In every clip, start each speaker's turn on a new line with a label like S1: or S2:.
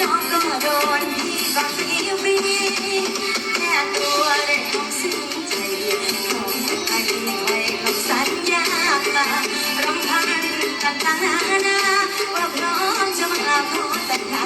S1: น้องก็โดนพี่ก็ทีบีแค่ตัวได้ท้องสิ้นใจของไอ้ไว้กับสัญญารำพันกันตาหน้าว่าพร้อมจะมาขอแต่งงา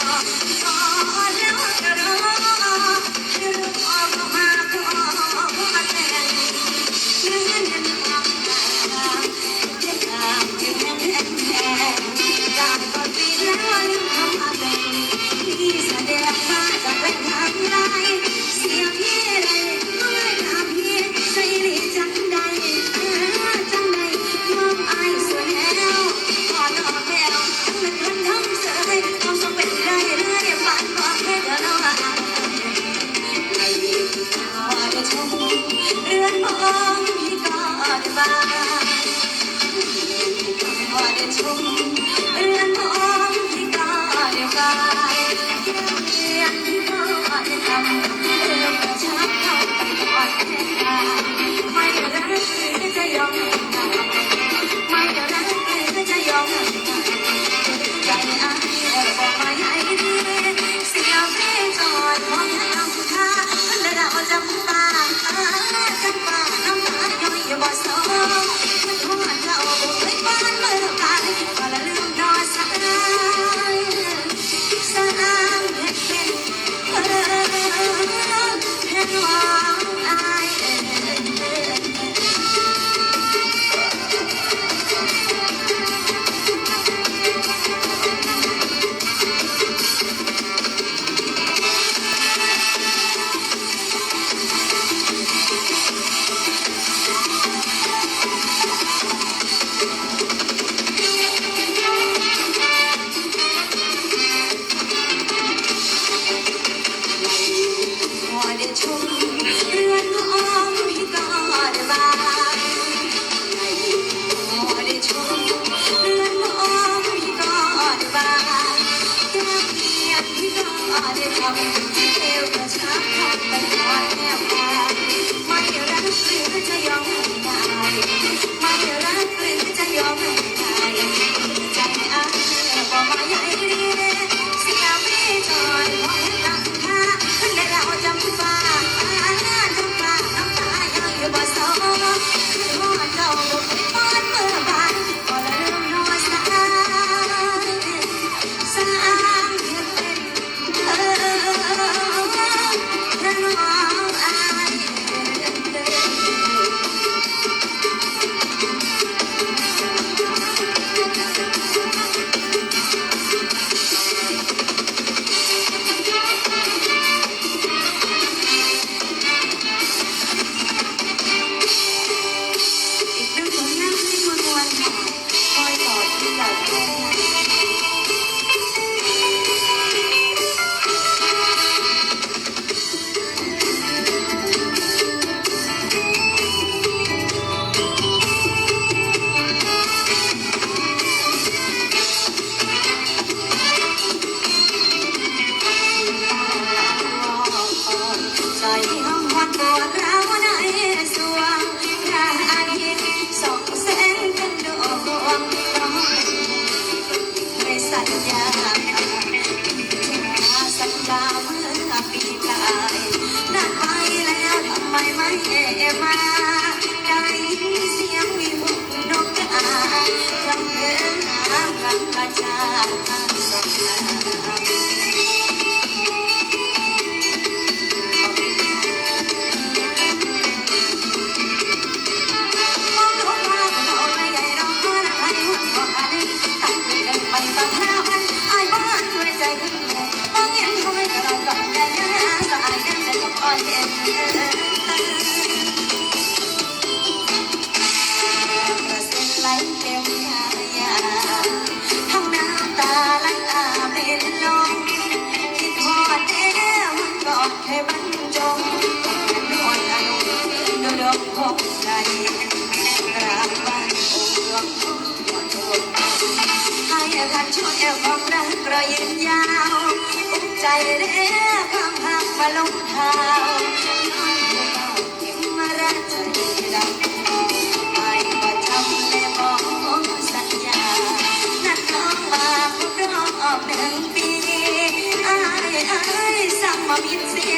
S1: Bye. ที่เธอได้ทำ ให้มันจมอ่อนอนุดดกหกใจกราบบ้านโอ้เลือกหมดทุกให้ท่านช่วยเอาความรักกระยินยาวอุ้มใจเด้อความหักมาลงเท้าน้อยเบายิ้มมารักใจดำไม่ประจำแต่บอ
S2: กสัญญานัดน้องมาพบรอบหนึ่งปี I, I, someone in the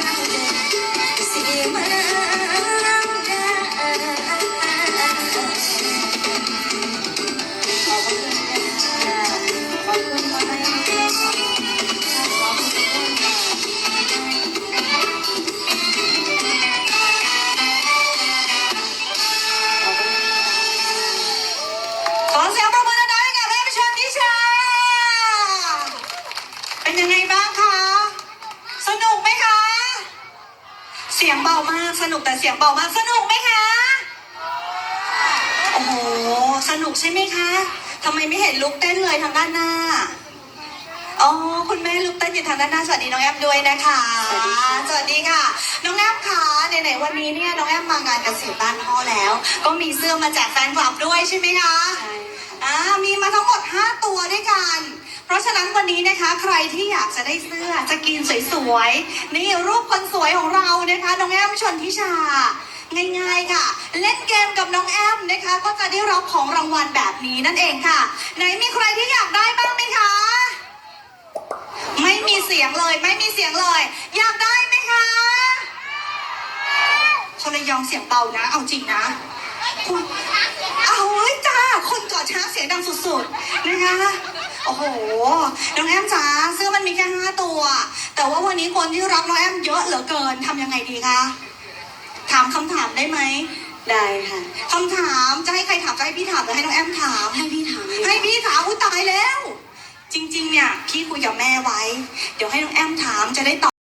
S2: มัามากสนุกแต่เสียงเบามากสนุกไหมคะ โอ้โห สนุกใช่ไหมคะทำไมไม่เห็นลุกเต้นเลยทางด้านหน้า อ๋อ คุณแม่ลุกเต้นอยู่ทางด้านหน้า สวัสดีน้องแอมด้วยนะคะ สวัสดีค่ะ น้องแอมคะไหนๆวันนี้เนี่ยน้องแอมมางานเกษตรบ้านพ่อแล้ว ก็มีเสื้อมาแจกแฟนคลับด้วยใช่ไหมคะ อ่า มีมาทั้งหมด 5 ตัวด้วยกัน เพราะฉะนั้นวันนี้นะคะใครที่อยากจะได้เสื้อจะกินสวยๆ นี่รูปคนสวยของเรานะคะน้องแอมชนทิชา ง่ายๆค่ะ เล่นเกมกับน้องแอมนะคะ ก็จะได้รับของรางวัลแบบนี้นั่นเองค่ะ ไหนมีใครที่อยากได้บ้างไหมคะ ไม่มีเสียงเลยไม่มีเสียงเลย อยากได้ไหมคะคนระยองเสียงเบานะ เอาจริงนะคุณเอาเฮ้ยจ้าคนกอดช้างเสียงดังสุดๆนะคะ โอ้โห น้องแอมจ๋าเสื้อมันมีแค่ห้าตัว แต่ว่าวันนี้คนที่รักน้องแอมเยอะเหลือเกินทำยังไงดีคะ ถามคำถามได้ไหม
S1: ได้ค่ะ
S2: คำถามจะให้ใครถามจะให้พี่ถามหรือให้น้องแอมถาม
S1: ให้พี่ถามเลย
S2: ให้พี่ถามอุ้ยตายแล้ว จริง ๆ เนี่ย พี่คุยกับแม่ไว้ เดี๋ยวให้น้องแอมถามจะได้ตอบ